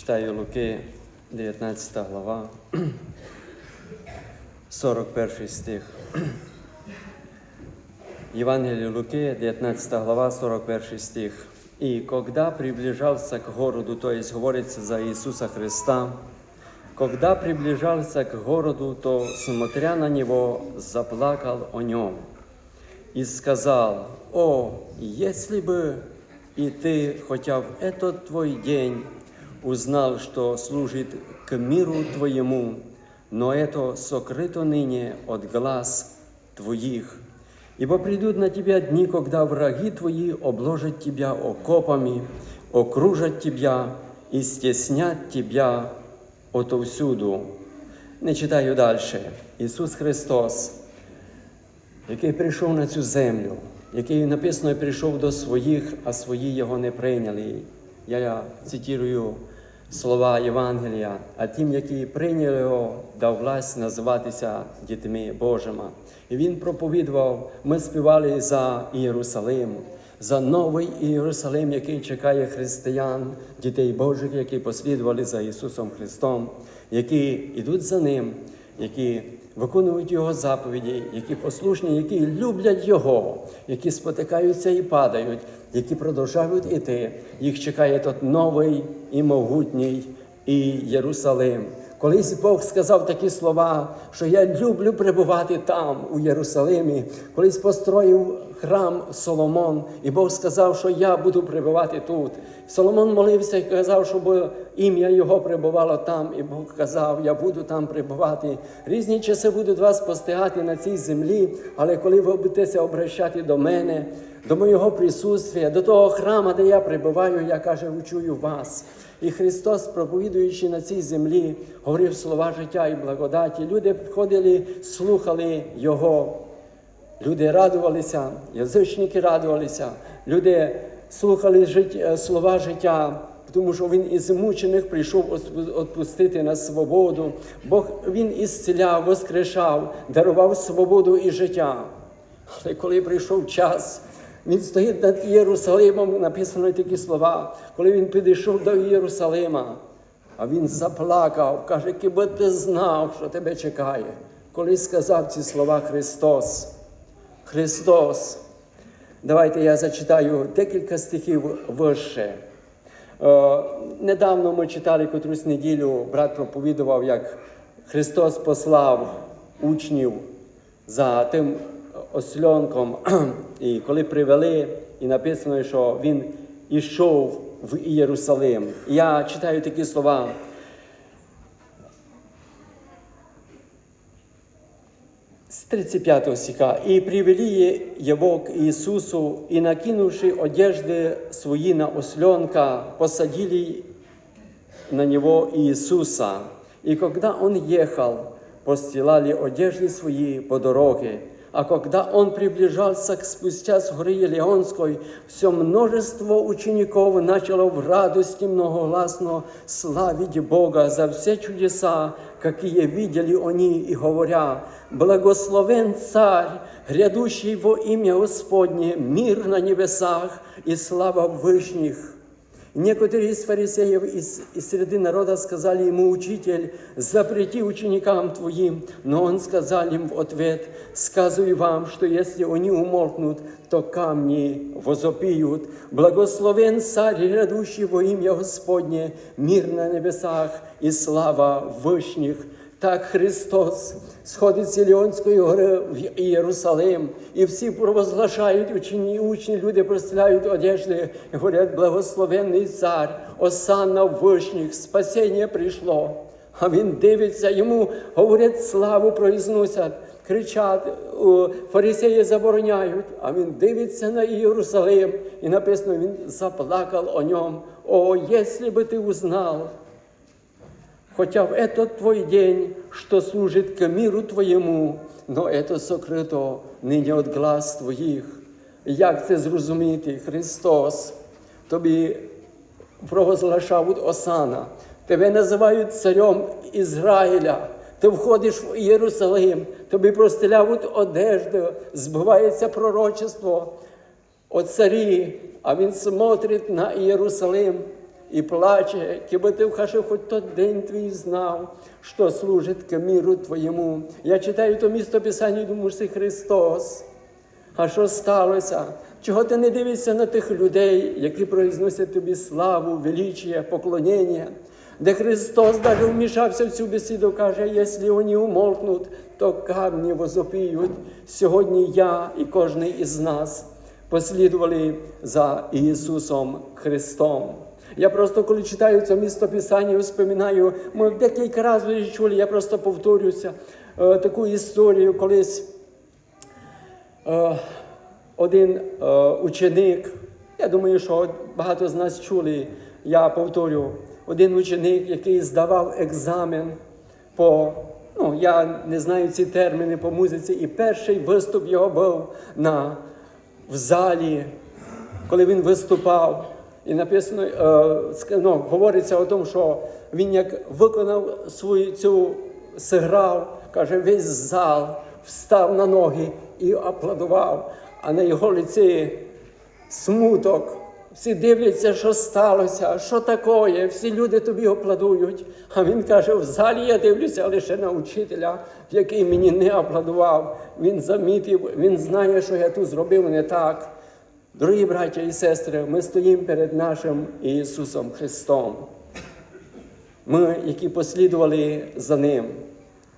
Читаю Луки, 19 глава, 41 стих. Евангелие Луки, 19 глава, 41 стих. «И когда приближался к городу, то есть говорится за Иисуса Христа, когда приближался к городу, то, смотря на него, заплакал о нем и сказал, «О, если бы и ты, хотя в этот твой день, узнал, что служит к миру твоему, но это сокрыто ныне от глаз твоих. Ибо придут на тебя дни, когда враги твои обложат тебя окопами, окружат тебя и стеснят тебя отовсюду. Не читаю далі. Ісус Христос, який прийшов на цю землю, який написано прийшов до своїх, а свої його не прийняли. Я цитую слова Євангелія, а тим, які прийняли його, дав власть називатися дітьми Божими. І він проповідував, ми співали за Єрусалим, за новий Єрусалим, який чекає християн, дітей Божих, які послідували за Ісусом Христом, які йдуть за Ним, які виконують Його заповіді, які послушні, які люблять Його, які спотикаються і падають, які продовжують іти. Їх чекає тот новий і могутній і Єрусалим. Колись Бог сказав такі слова, що я люблю перебувати там, у Єрусалимі. Колись построїв храм Соломон, і Бог сказав, що я буду перебувати тут. Соломон молився і казав, щоб ім'я його перебувало там. І Бог казав, я буду там перебувати. Різні часи будуть вас постигати на цій землі, але коли ви будетеся обращати до мене, до моєго присутствия, до того храма, де я прибуваю, я каже, учую вас. І Христос, проповідуючи на цій землі, говорив слова життя і благодаті. Люди приходили, слухали Його. Люди радувалися, язичники радувалися, люди слухали життя, слова життя, тому що він із мучених прийшов відпустити на свободу. Бог він ісціляв, воскрешав, дарував свободу і життя. Але коли прийшов час, він стоїть над Єрусалимом, написано такі слова, коли він підійшов до Єрусалима, а він заплакав, каже, киби ти знав, що тебе чекає. Коли сказав ці слова Христос, Христос, давайте я зачитаю декілька стихів вище. Е, недавно ми читали котрусь неділю, брат проповідував, як Христос послав учнів за тим осльонком, і коли привели, і написано, що він ішов в Єрусалим. І я читаю такі слова. С 35 стиха. «И привели его к Иисусу, и, накинувши одежды свои на осленка, посадили на него Иисуса. И когда он ехал, постилали одежды свои по дороге. А когда он приближался к спустя с горы Елеонской, все множество учеников начало в радости многогласно славить Бога за все чудеса, какие видели они, и говоря, «Благословен Царь, грядущий во имя Господне, мир на небесах и слава в вышних». Некоторые из фарисеев из, из среды народа сказали ему, «Учитель, запрети ученикам твоим». Но он сказал им в ответ, «Сказываю вам, что если они умолкнут, то камни возопиют. Благословен царь, грядущий во имя Господне, мир на небесах и слава в вышних». Так Христос сходить з Іліонської гори в Єрусалим, і всі провозглашають учені, учні, люди простеляють одежди говорять, благословенний цар, осанна в вишніх, спасіння прийшло. А він дивиться, йому говорять славу, произносять, кричать, фарисеї забороняють, а він дивиться на Єрусалим, і написано, він заплакав о ньому. О, якщо ти узнав, Хотя в этот твой день, что служит к миру твоєму, но это сокрито нині от глаз твоїх. Як це зрозуміти? Христос тобі провозглашав Осана, тебе називають царем Ізраїля. Ти входиш в Єрусалим, тобі простеляють одежду, збивається пророчество о царі, а він смотрить на Єрусалим і плаче, кіби ти вхаше хоч тот день твій знав, що служить к міру твоєму. Я читаю то місто Писання і думаю, це Христос. А що сталося? Чого ти не дивишся на тих людей, які произносять тобі славу, величие, поклонення? Де Христос даже вмішався в цю бесіду, каже, якщо вони умолкнуть, то камні возопіють. Сьогодні я і кожен із нас послідували за Ісусом Христом. Я просто, коли читаю це місто Писання, вспоминаю, ми декілька разів чули, я просто повторюся е, таку історію колись. Е, один е, ученик, я думаю, що багато з нас чули, я повторю, один ученик, який здавав екзамен по, ну, я не знаю ці терміни по музиці, і перший виступ його був на, в залі, коли він виступав. І написано, е, ну, говориться о тому, що він як виконав свою цю сиграв, каже, весь зал встав на ноги і аплодував, а на його лиці смуток. Всі дивляться, що сталося, що таке, всі люди тобі аплодують. А він каже: в залі я дивлюся лише на учителя, який мені не аплодував. Він замітив, він знає, що я тут зробив не так. Дорогі браття і сестри, ми стоїмо перед нашим Ісусом Христом. Ми, які послідували за Ним,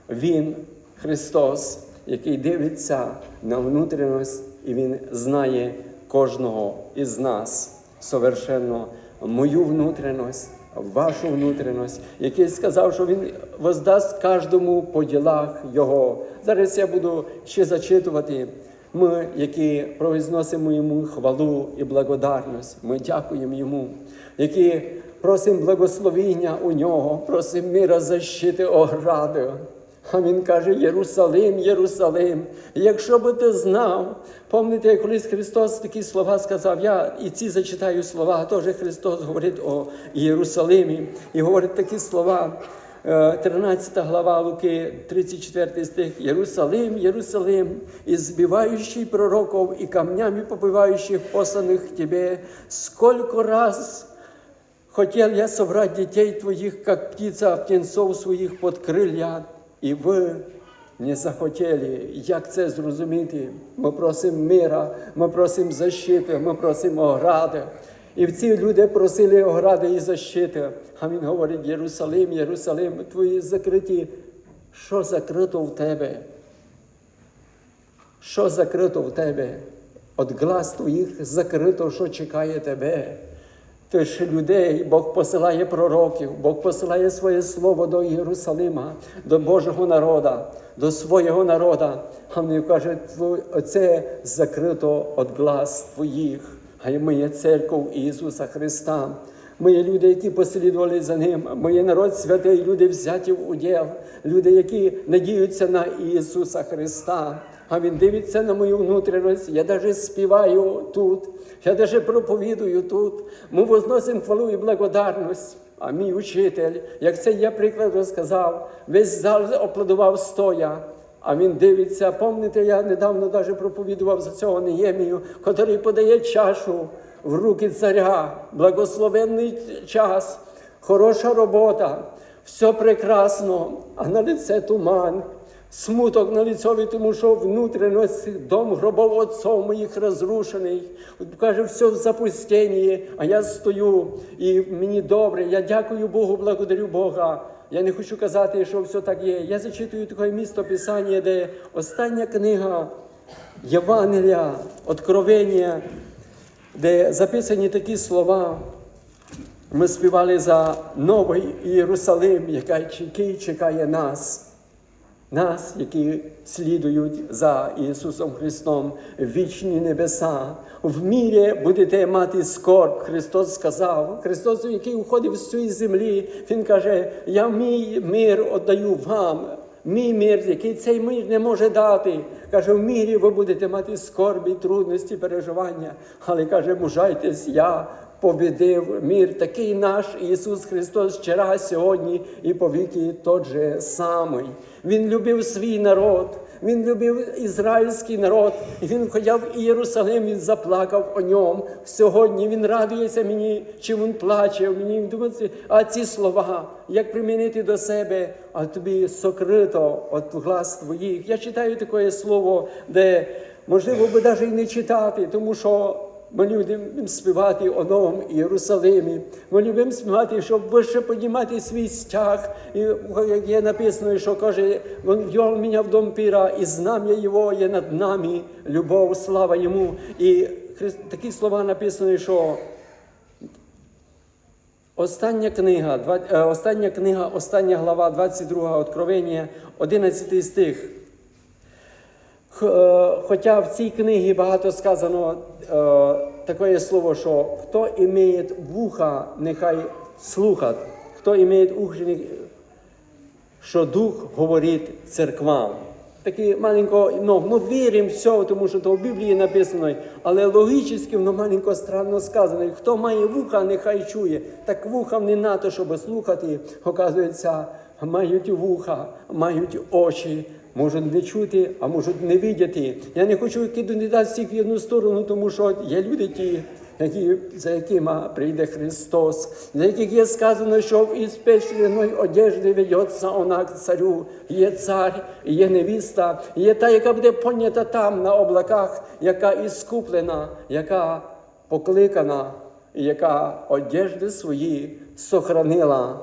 Він, Христос, який дивиться на внутрішність, і Він знає кожного із нас совершенно мою внутрішність, вашу внутрішність, який сказав, що Він воздасть кожному по ділах Його. Зараз я буду ще зачитувати. Ми, які произносимо йому хвалу і благодарність, ми дякуємо йому, які просимо благословіння у нього, просимо мира защити огради. А він каже: Єрусалим, Єрусалим. Якщо би ти знав, пам'ятаєте, як колись Христос такі слова сказав, я і ці зачитаю слова, теж Христос говорить о Єрусалимі і говорить такі слова. Е, 13 глава Луки, 34 стих. Єрусалим, Єрусалим, збиваючий пророков, і камнями побивающих посланих к тебе, сколько раз хотел я собрать детей твоих, как птица птенцов своїх под крилля, і ви не захотіли. Як це зрозуміти? Ми просимо мира, ми просимо защити, ми просимо огради. І ці люди просили огради і защити. А він говорить: Єрусалим, Єрусалим, твої закриті. Що закрито в тебе? Що закрито в тебе? От глаз твоїх закрито, що чекає тебе. Ти ж людей, Бог посилає пророків, Бог посилає своє слово до Єрусалима, до Божого народа, до свого народа. А вони кажуть, це закрито від глаз твоїх. А ми є церков Ісуса Христа. Ми люди, які послідували за Ним. Ми народ святий, люди взяті в уділ, люди, які надіються на Ісуса Христа. А Він дивиться на мою внутрішність. Я навіть співаю тут, я навіть проповідую тут. Ми возносимо хвалу і благодарність. А мій учитель, як це я приклад розказав, весь зал аплодував стоя. А він дивиться, пам'ятаєте, я недавно навіть проповідував за цього Неємію, який подає чашу в руки царя, благословенний час, хороша робота, все прекрасно, а на лице туман, смуток на лицові, тому що внутрішність дом гробов отцов моїх розрушений. Каже, все в запустенні, а я стою і мені добре. Я дякую Богу, благодарю Бога. Я не хочу казати, що все так є. Я зачитую таке місто Писання, де остання книга Євангелія, Откровення, де записані такі слова. Ми співали за новий Єрусалим, який чекає нас. Нас, які слідують за Ісусом Христом, вічні небеса. В мірі будете мати скорб, Христос сказав. Христос, який уходив з цієї землі, Він каже: Я мій мир віддаю вам. Мій мир, який цей мир не може дати. Каже, в мірі ви будете мати скорбі, трудності, переживання. Але каже, мужайтесь, я побідив мир, такий наш Ісус Христос вчора, сьогодні і по віки тот же самий. Він любив свій народ, Він любив ізраїльський народ. Він ходяв в Єрусалим, він заплакав о ньому. Сьогодні він радується мені, чи він плаче. Мені думається, а ці слова, як примінити до себе, а тобі сокрито от глас твоїх. Я читаю таке слово, де можливо би навіть і не читати, тому що. Ми любимо співати о новому Єрусалимі. Ми любимо співати, щоб вище піднімати свій стяг. І як є написано, що каже, він ввел мене в дом піра, і знам'я його є над нами, любов, слава йому. І такі слова написані, що Остання книга, е, остання книга, остання глава, 22 Откровення, 11 стих. Е, Хоча в цій книгі багато сказано е, таке слово, що хто імеє вуха, нехай слухать, хто імеє ухи, що Дух говорить церквам. Такі маленько, ну, ну віримо все, тому що то в Біблії написано, але логічно воно маленько странно сказано. Хто має вуха, нехай чує. Так вухам не надо, щоб слухати. Оказується, мають вуха, мають очі, можуть не чути, а можуть не видіти. Я не хочу кидати всіх в одну сторону, тому що є люди ті, які, за якими прийде Христос, за яких є сказано, що із печеряної одежди ведеться вона к царю. Є цар, є невіста, є та, яка буде понята там на облаках, яка іскуплена, яка покликана, яка одежди свої сохранила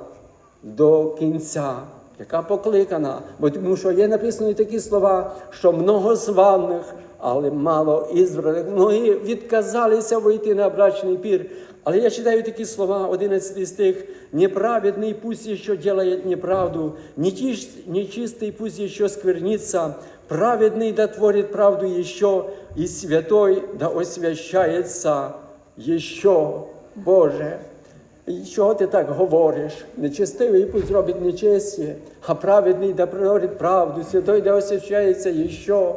до кінця. Яка покликана, бо тому що є написані такі слова, що много званих, але мало ізбраних. Многі відказалися вийти на брачний пір. Але я читаю такі слова, 11 стих. Неправедний пусть еще делает неправду, нечис- нечистый пусть еще сквернится, праведный да творит правду еще, и святой да освящается еще. Боже, і чого ти так говориш? Нечестивий пусть зробить нечесті, а праведний да природить правду, святой да освящається і що?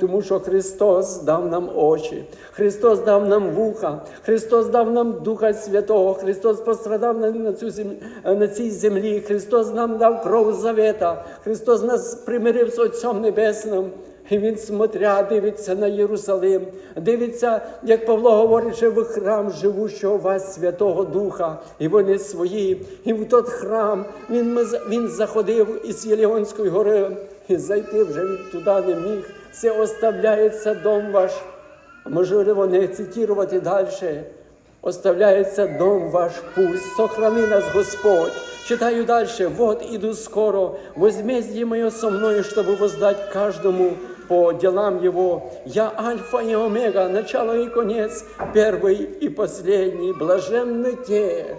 Тому що Христос дав нам очі, Христос дав нам вуха, Христос дав нам Духа Святого, Христос пострадав на, цю зем- на цій землі, Христос нам дав кров завета, Христос нас примирив з Отцем Небесним. І він смотря, дивиться на Єрусалим, дивиться, як Павло говорить, що в храм живущого вас Святого Духа, і вони свої. І в той храм він, він заходив із Єліонської гори, і зайти вже він туди не міг. Це оставляється дом ваш. Можливо, не цитувати далі. Оставляється дом ваш пусть, сохрани нас Господь. Читаю дальше. Вот иду скоро, возмездие мое со мною, чтобы воздать каждому по делам его. Я Альфа и Омега, начало и конец, первый и последний. Блаженны те.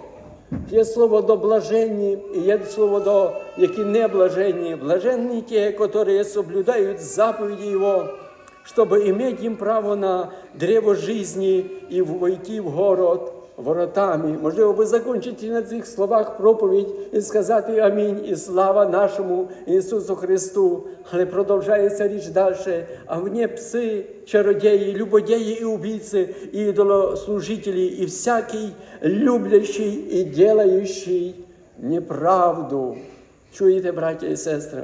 Є слово до блаженні, і є слово до які не блаженні. Блаженні ті, які соблюдають заповіді Його, чтобы иметь им право на древо жизни и войти в город воротами. Можливо, ви закончите на цих словах проповідь і сказати амінь і слава нашому Ісусу Христу. Але продовжається річ далі. А вне пси, чародеї, любодеї і убійці, і ідолослужителі, і всякий люблящий і делающий неправду. Чуєте, браття і сестри?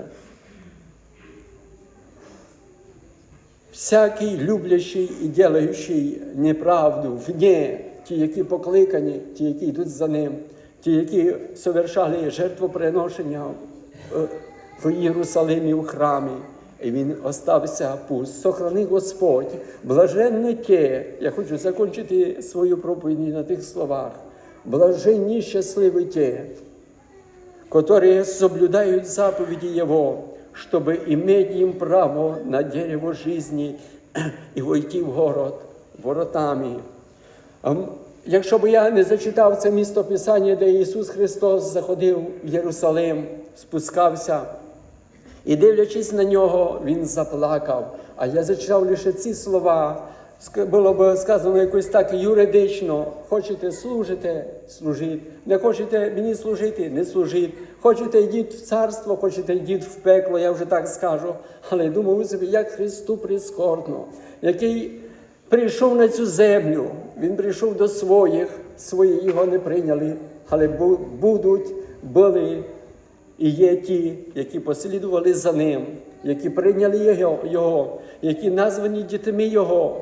всякий люблящий і делаючий неправду, вне, ті, які покликані, ті, які йдуть за ним, ті, які совершали жертвоприношення е, в Єрусалимі в храмі. І він остався пуст. Сохрани Господь, блаженне те, я хочу закінчити свою проповідь на тих словах. Блаженні щасливі те, которые соблюдают заповеди Его, чтобы иметь им право на дерево жизни і войти в город воротами. Якщо б я не зачитав це місто Писання, де Ісус Христос заходив в Єрусалим, спускався, і дивлячись на нього, він заплакав. А я зачитав лише ці слова. Було б сказано якось так юридично. Хочете служите, служіть. Не хочете мені служити, не служіть. Хочете йдіть в царство, хочете йдіть в пекло, я вже так скажу. Але думаю собі, як Христу прискорбно, який прийшов на цю землю. Він прийшов до своїх, свої його не прийняли, але будуть, були І є ті, які послідували за ним, які прийняли його, які названі дітьми Його,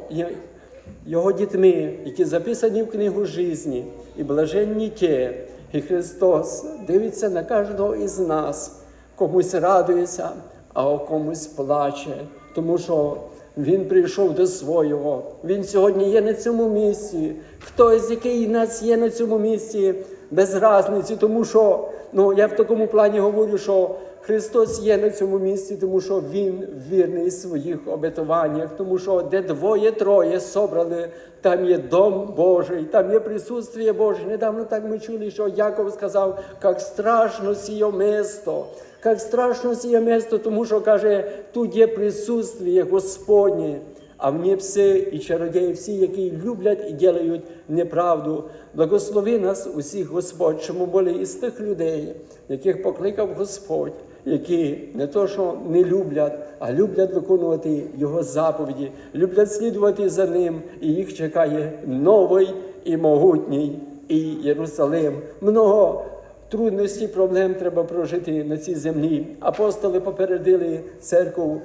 його дітьми, які записані в книгу житті, і блаженні ті, і Христос дивиться на кожного із нас, комусь радується, а комусь плаче, тому що він прийшов до свого. Він сьогодні є на цьому місці. Хтось, який нас є на цьому місці, без разниці, тому що ну я в такому плані говорю, що Христос є на цьому місці, тому що Він вірний в своїх обетуваннях, тому що де двоє-троє собрали, там є дом Божий, там є присутствие Боже. Недавно так ми чули, що Яков сказав, як страшно сіє місто, як страшно сіє місто, тому що каже, тут є присутствие Господнє. А в пси і чародії, всі, які люблять і ділають неправду. Благослови нас усіх Господь, що ми були із тих людей, яких покликав Господь, які не то, що не люблять, а люблять виконувати Його заповіді, люблять слідувати за ним, і їх чекає новий і могутній і Єрусалим. Много трудностей, проблем треба прожити на цій землі. Апостоли попередили церкву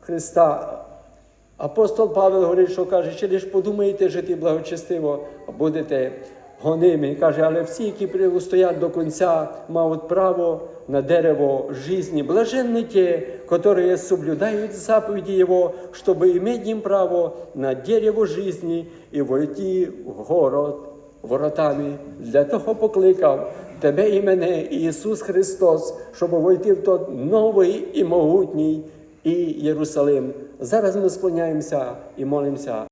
Христа. Апостол Павел говорить, що каже, чи лиш подумаєте жити благочестиво, а будете гоними. Каже, але всі, які устоять до кінця, мають право на дерево жизни. Блаженны те, которые соблюдают заповеди Его, чтобы иметь им право на дерево жизни и войти в город воротами. Для того покликав тебе і мене, Ісус Христос, щоб войти в той новий і могутній і Єрусалим. Зараз ми склоняємося і молимося.